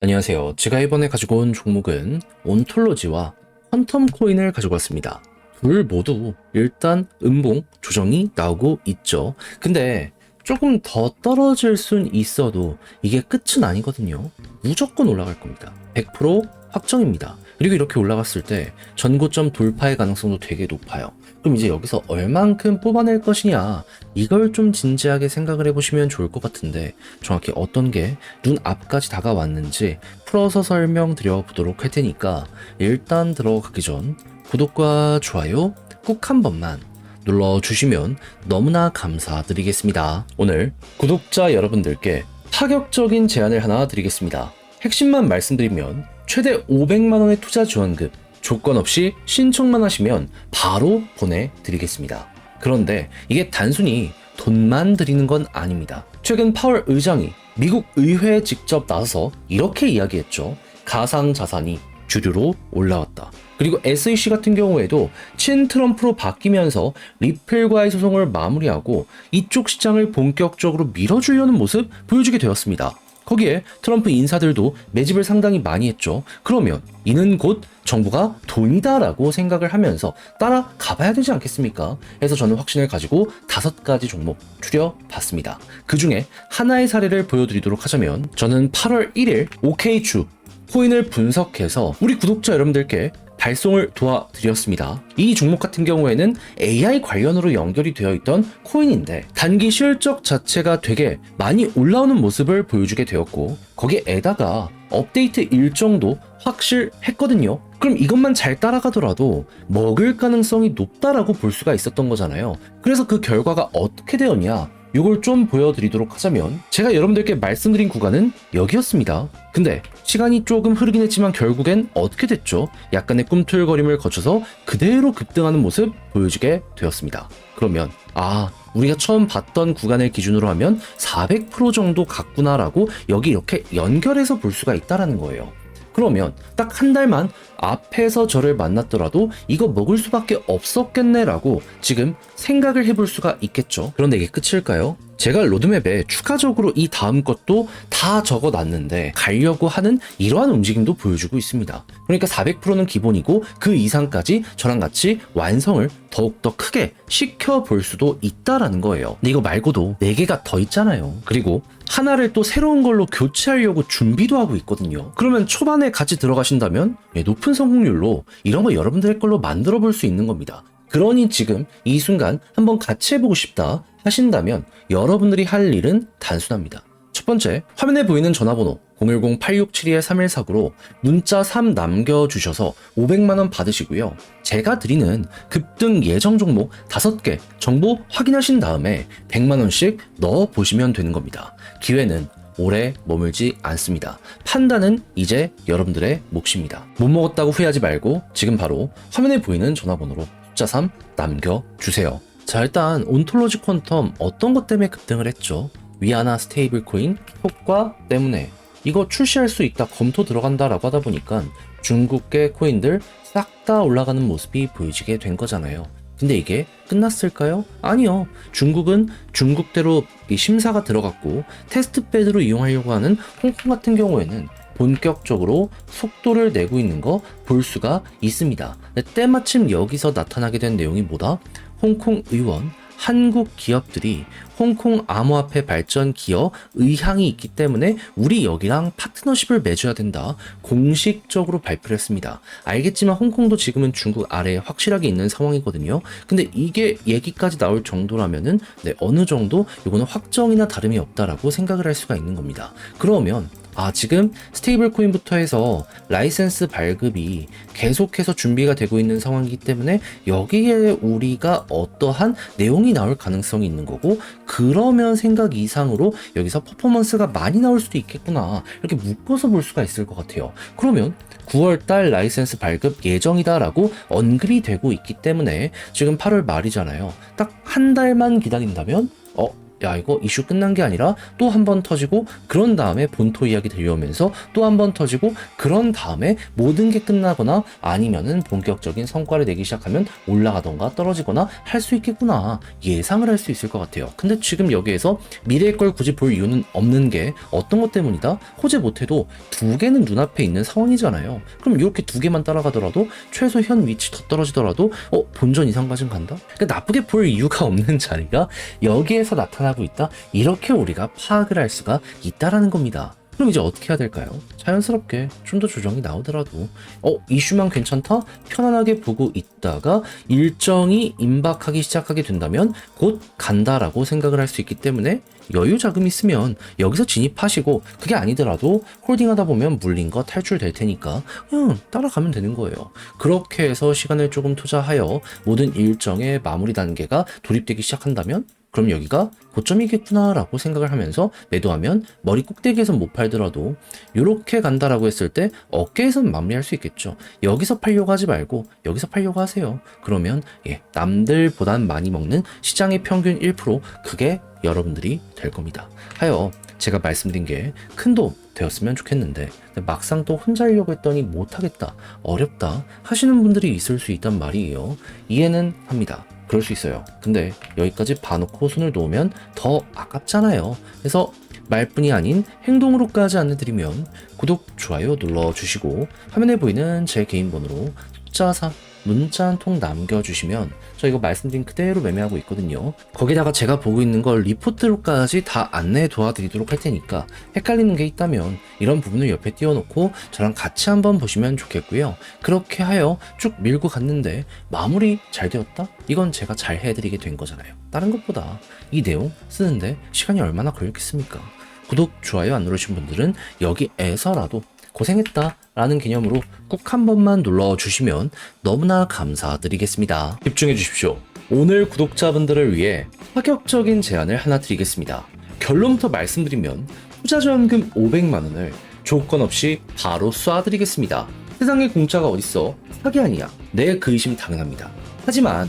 안녕하세요. 제가 이번에 가지고 온 종목은 온톨로지와 퀀텀 코인을 가지고 왔습니다. 둘 모두 일단 음봉 조정이 나오고 있죠. 근데 조금 더 떨어질 순 있어도 이게 끝은 아니거든요. 무조건 올라갈 겁니다. 100% 확정입니다. 그리고 이렇게 올라갔을 때 전고점 돌파의 가능성도 되게 높아요. 그럼 이제 여기서 얼만큼 뽑아낼 것이냐 이걸 좀 진지하게 생각을 해보시면 좋을 것 같은데 정확히 어떤 게 눈 앞까지 다가왔는지 풀어서 설명드려 보도록 할 테니까 일단 들어가기 전 구독과 좋아요 꾹한 번만 눌러주시면 너무나 감사드리겠습니다. 오늘 구독자 여러분들께 파격적인 제안을 하나 드리겠습니다. 핵심만 말씀드리면 최대 500만 원의 투자 지원금 조건 없이 신청만 하시면 바로 보내드리겠습니다. 그런데 이게 단순히 돈만 드리는 건 아닙니다. 최근 파월 의장이 미국 의회에 직접 나서서 이렇게 이야기했죠. 가상 자산이 주류로 올라왔다. 그리고 SEC 같은 경우에도 친 트럼프로 바뀌면서 리플과의 소송을 마무리하고 이쪽 시장을 본격적으로 밀어주려는 모습 보여주게 되었습니다. 거기에 트럼프 인사들도 매집을 상당히 많이 했죠. 그러면 이는 곧 정부가 돈이다라고 생각을 하면서 따라 가봐야 되지 않겠습니까? 해서 저는 확신을 가지고 다섯 가지 종목 추려봤습니다. 그 중에 하나의 사례를 보여드리도록 하자면 저는 8월 1일 OK주 코인을 분석해서 우리 구독자 여러분들께 발송을 도와드렸습니다. 이 종목 같은 경우에는 AI 관련으로 연결이 되어 있던 코인인데 단기 실적 자체가 되게 많이 올라오는 모습을 보여주게 되었고 거기에다가 업데이트 일정도 확실했거든요. 그럼 이것만 잘 따라가더라도 먹을 가능성이 높다라고 볼 수가 있었던 거잖아요. 그래서 그 결과가 어떻게 되었냐? 이걸 좀 보여드리도록 하자면 제가 여러분들께 말씀드린 구간은 여기였습니다. 근데 시간이 조금 흐르긴 했지만 결국엔 어떻게 됐죠? 약간의 꿈틀거림을 거쳐서 그대로 급등하는 모습 보여주게 되었습니다. 그러면 아 우리가 처음 봤던 구간을 기준으로 하면 400% 정도 갔구나라고 여기 이렇게 연결해서 볼 수가 있다라는 거예요. 그러면 딱 한 달만 앞에서 저를 만났더라도 이거 먹을 수밖에 없었겠네라고 지금 생각을 해볼 수가 있겠죠. 그런데 이게 끝일까요? 제가 로드맵에 추가적으로 이 다음 것도 다 적어 놨는데 가려고 하는 이러한 움직임도 보여주고 있습니다. 그러니까 400%는 기본이고 그 이상까지 저랑 같이 완성을 더욱더 크게 시켜볼 수도 있다라는 거예요. 근데 이거 말고도 4개가 더 있잖아요. 그리고 하나를 또 새로운 걸로 교체하려고 준비도 하고 있거든요. 그러면 초반에 같이 들어가신다면 예, 높은 성공률로 이런 거 여러분들의 걸로 만들어 볼 수 있는 겁니다. 그러니 지금 이 순간 한번 같이 해보고 싶다 하신다면 여러분들이 할 일은 단순합니다. 첫 번째, 화면에 보이는 전화번호 010-8672-3149로 문자 3 남겨주셔서 500만원 받으시고요. 제가 드리는 급등 예정 종목 5개 정보 확인하신 다음에 100만원씩 넣어보시면 되는 겁니다. 기회는 오래 머물지 않습니다. 판단은 이제 여러분들의 몫입니다. 못 먹었다고 후회하지 말고 지금 바로 화면에 보이는 전화번호로 숫자 3 남겨주세요. 자 일단 온톨로지 퀀텀 어떤 것 때문에 급등을 했죠? 위아나 스테이블 코인 효과 때문에 이거 출시할 수 있다 검토 들어간다라고 하다 보니까 중국계 코인들 싹 다 올라가는 모습이 보여지게 된 거잖아요. 근데 이게 끝났을까요? 아니요. 중국은 중국대로 이 심사가 들어갔고 테스트베드로 이용하려고 하는 홍콩 같은 경우에는 본격적으로 속도를 내고 있는 거 볼 수가 있습니다. 근데 때마침 여기서 나타나게 된 내용이 뭐다? 홍콩 의원, 한국 기업들이 홍콩 암호화폐 발전 기업 의향이 있기 때문에 우리 여기랑 파트너십을 맺어야 된다. 공식적으로 발표를 했습니다. 알겠지만 홍콩도 지금은 중국 아래에 확실하게 있는 상황이거든요. 근데 이게 얘기까지 나올 정도라면은 네, 어느 정도 이거는 확정이나 다름이 없다라고 생각을 할 수가 있는 겁니다. 그러면 아, 지금 스테이블 코인부터 해서 라이센스 발급이 계속해서 준비가 되고 있는 상황이기 때문에 여기에 우리가 어떠한 내용이 나올 가능성이 있는 거고 그러면 생각 이상으로 여기서 퍼포먼스가 많이 나올 수도 있겠구나. 이렇게 묶어서 볼 수가 있을 것 같아요. 그러면 9월달 라이센스 발급 예정이다라고 언급이 되고 있기 때문에 지금 8월 말이잖아요. 딱 한 달만 기다린다면 어 야 이거 이슈 끝난 게 아니라 또 한 번 터지고 그런 다음에 본토 이야기 들려오면서 또 한 번 터지고 그런 다음에 모든 게 끝나거나 아니면은 본격적인 성과를 내기 시작하면 올라가던가 떨어지거나 할 수 있겠구나 예상을 할 수 있을 것 같아요. 근데 지금 여기에서 미래의 걸 굳이 볼 이유는 없는 게 어떤 것 때문이다? 호재 못해도 두 개는 눈앞에 있는 상황이잖아요. 그럼 이렇게 두 개만 따라가더라도 최소 현 위치 더 떨어지더라도 어 본전 이상까진 간다? 그러니까 나쁘게 볼 이유가 없는 자리가 여기에서 나타나 고 있다. 이렇게 우리가 파악을 할 수가 있다라는 겁니다. 그럼 이제 어떻게 해야 될까요? 자연스럽게 좀 더 조정이 나오더라도 어 이슈만 괜찮다 편안하게 보고 있다가 일정이 임박하기 시작하게 된다면 곧 간다라고 생각을 할 수 있기 때문에 여유 자금 있으면 여기서 진입하시고 그게 아니더라도 홀딩하다 보면 물린 거 탈출될 테니까 그냥 따라가면 되는 거예요. 그렇게 해서 시간을 조금 투자하여 모든 일정의 마무리 단계가 돌입되기 시작한다면 그럼 여기가 고점이겠구나라고 생각을 하면서 매도하면 머리 꼭대기에서 못 팔더라도 이렇게 간다라고 했을 때 어깨에선 마무리할 수 있겠죠. 여기서 팔려고 하지 말고 여기서 팔려고 하세요. 그러면 예, 남들보단 많이 먹는 시장의 평균 1% 그게 여러분들이 될 겁니다. 하여 제가 말씀드린 게 큰 도움 되었으면 좋겠는데 막상 또 혼자 하려고 했더니 못하겠다 어렵다 하시는 분들이 있을 수 있단 말이에요 이해는 합니다 그럴 수 있어요. 근데 여기까지 봐놓고 손을 놓으면 더 아깝잖아요. 그래서 말뿐이 아닌 행동으로까지 안내드리면 구독, 좋아요 눌러주시고 화면에 보이는 제 개인 번호로 숫자 3 문자 한 통 남겨주시면 저 이거 말씀드린 그대로 매매하고 있거든요. 거기다가 제가 보고 있는 걸 리포트로까지 다 안내 도와드리도록 할 테니까 헷갈리는 게 있다면 이런 부분을 옆에 띄워놓고 저랑 같이 한번 보시면 좋겠고요. 그렇게 하여 쭉 밀고 갔는데 마무리 잘 되었다? 이건 제가 잘 해드리게 된 거잖아요. 다른 것보다 이 내용 쓰는데 시간이 얼마나 걸렸겠습니까? 구독, 좋아요 안 누르신 분들은 여기에서라도 고생했다 라는 개념으로 꼭 한 번만 눌러주시면 너무나 감사드리겠습니다. 집중해 주십시오. 오늘 구독자분들을 위해 파격적인 제안을 하나 드리겠습니다. 결론부터 말씀드리면 투자전금 500만원을 조건 없이 바로 쏴드리겠습니다. 세상에 공짜가 어딨어? 사기 아니야. 네, 그 의심 당연합니다. 하지만